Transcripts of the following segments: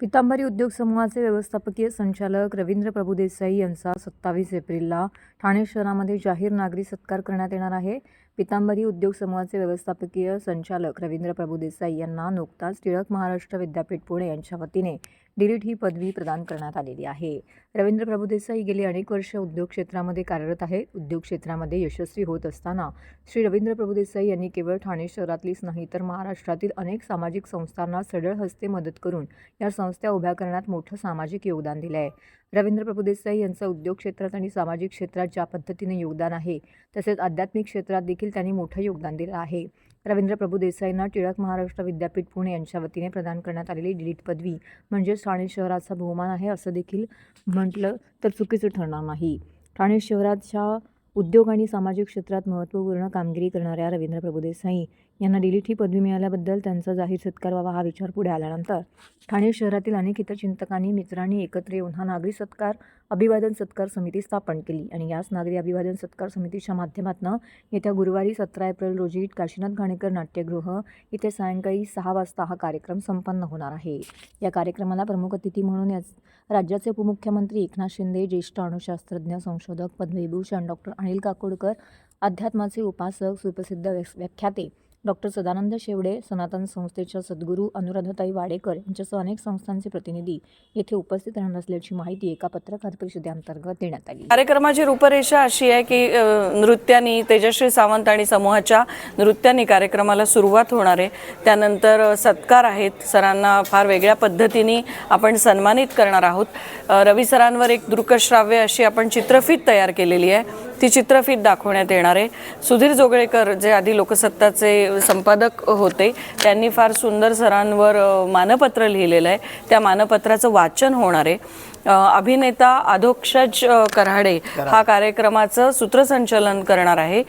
पितांबरी उद्योग समूहाचे व्यवस्थापकीय संचालक रवींद्र प्रभुदेसाई यांचा सत्तावीस एप्रिलला ठाणे शहरामध्ये जाहीर नागरी सत्कार करण्यात येणार आहे. पितांबरी उद्योग समूहाचे व्यवस्थापकीय संचालक रवींद्र प्रभुदेसाई यांना नुकताच टिळक महाराष्ट्र विद्यापीठ पुणे यांच्या वतीने डिलीट ही पदवी प्रदान करण्यात आलेली आहे. रवींद्र प्रभुदेसाई गेली अनेक वर्ष उद्योग क्षेत्रामध्ये कार्यरत आहेत. उद्योग क्षेत्रामध्ये यशस्वी होत असताना श्री रवींद्र प्रभुदेसाई यांनी केवळ ठाणे शहरातलीच नाही तर महाराष्ट्रातील अनेक सामाजिक संस्थांना सढळ हस्ते मदत करून या संस्था उभ्या करण्यात मोठं सामाजिक योगदान दिलं आहे रवींद्र प्रभुदेसाई यांचं उद्योग क्षेत्रात आणि सामाजिक क्षेत्रात ज्या पद्धतीने योगदान आहे तसेच आध्यात्मिक क्षेत्रात देखील त्यांनी मोठं योगदान दिलं आहे. रवींद्र प्रभू देसाईंना टिळक महाराष्ट्र विद्यापीठ पुणे यांच्या वतीने प्रदान करण्यात आलेली डिलीट पदवी म्हणजेच ठाणे शहराचा बहुमान आहे असं देखील म्हटलं तर चुकीचं ठरणार नाही. ठाणे शहराच्या उद्योग आणि सामाजिक क्षेत्रात महत्त्वपूर्ण कामगिरी करणाऱ्या रवींद्र प्रभुदेसाई यांना डिलीट ही पदवी मिळाल्याबद्दल त्यांचा जाहीर सत्कार व्हावा हा विचार पुढे आल्यानंतर. ठाणे शहरातील अनेक हितचिंतकांनी मित्रांनी एकत्र येऊन हा नागरी सत्कार अभिवादन सत्कार समिती स्थापन केली आणि याच नागरी अभिवादन सत्कार समितीच्या माध्यमातून येत्या गुरुवारी सतरा एप्रिल रोजी काशीनाथ घाणेकर नाट्यगृह इथे सायंकाळी सहा वाजता हा कार्यक्रम संपन्न होणार आहे. या कार्यक्रमाला प्रमुख अतिथी म्हणून याच राज्याचे उपमुख्यमंत्री एकनाथ शिंदे ज्येष्ठ अणुशास्त्रज्ञ संशोधक पद्मविभूषण डॉक्टर अनिल काकोडकर अध्यात्माचे उपासक सुप्रसिद्ध व्यास- व्याख्याते डॉक्टर सदानंद शेवडे सनातन संस्थेच्या सद्गुरू अनुराधाताई वाडेकर यांच्यासह अनेक संस्थांचे प्रतिनिधी येथे उपस्थित राहणार असल्याची माहिती एका पत्रकार परिषदेअंतर्गत देण्यात आली. कार्यक्रमाची रूपरेषा अशी आहे की नृत्यानी नृत्यांनी तेजश्री सावंत आणि समूहाच्या नृत्यांनी कार्यक्रमाला सुरुवात होणार आहे. त्यानंतर सत्कार आहेत. सरांना फार वेगळ्या पद्धतीने आपण सन्मानित करणार आहोत. रवी सरांवर एक दृकश्राव्य अशी आपण चित्रफीत तयार केलेली आहे. ती चित्रफीत दाखवण्यात येणार आहे सुधीर जोगळेकर जे आधी लोकसत्ताचे संपादक होते त्यांनी फार सुंदर सरांवर मानपत्र लिहिलेलं आहे. त्या मानपत्राचं वाचन होणार आहे. अभिनेता अधोक्षज कराडे हा कार्यक्रमाचं सूत्रसंचालन करणार आहे.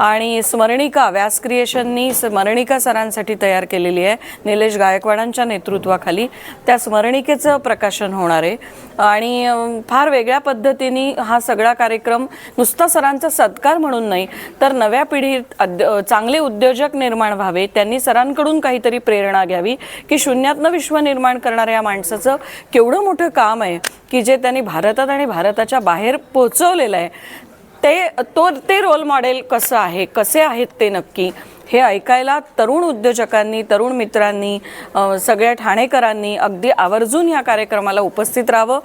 आणि स्मरणिका व्यास क्रिएशननी स्मरणिका सरांसाठी तयार केलेली आहे निलेश गायकवाडांच्या नेतृत्वाखाली. त्या स्मरणिकेचं प्रकाशन होणार आहे. आणि फार वेगळ्या पद्धतीने हा सगळा कार्यक्रम नुसता सरांचा सत्कार म्हणून नाही तर नव्या पिढीत चांगले उद्योजक निर्माण व्हावे त्यांनी सरांकडून काहीतरी प्रेरणा घ्यावी की शून्यातनं विश्व निर्माण करणाऱ्या या माणसाचं केवढं मोठं काम आहे की जे त्यांनी भारतात आणि भारताच्या बाहेर पोचवलेलं आहे ते तो ते रोल मॉडेल कसं आहे कसे आहेत ते नक्की हे ऐकायला तरुण उद्योजकांनी तरुण मित्रांनी सगळ्या ठाणेकरांनी अगदी आवर्जून या कार्यक्रमाला उपस्थित राहावं.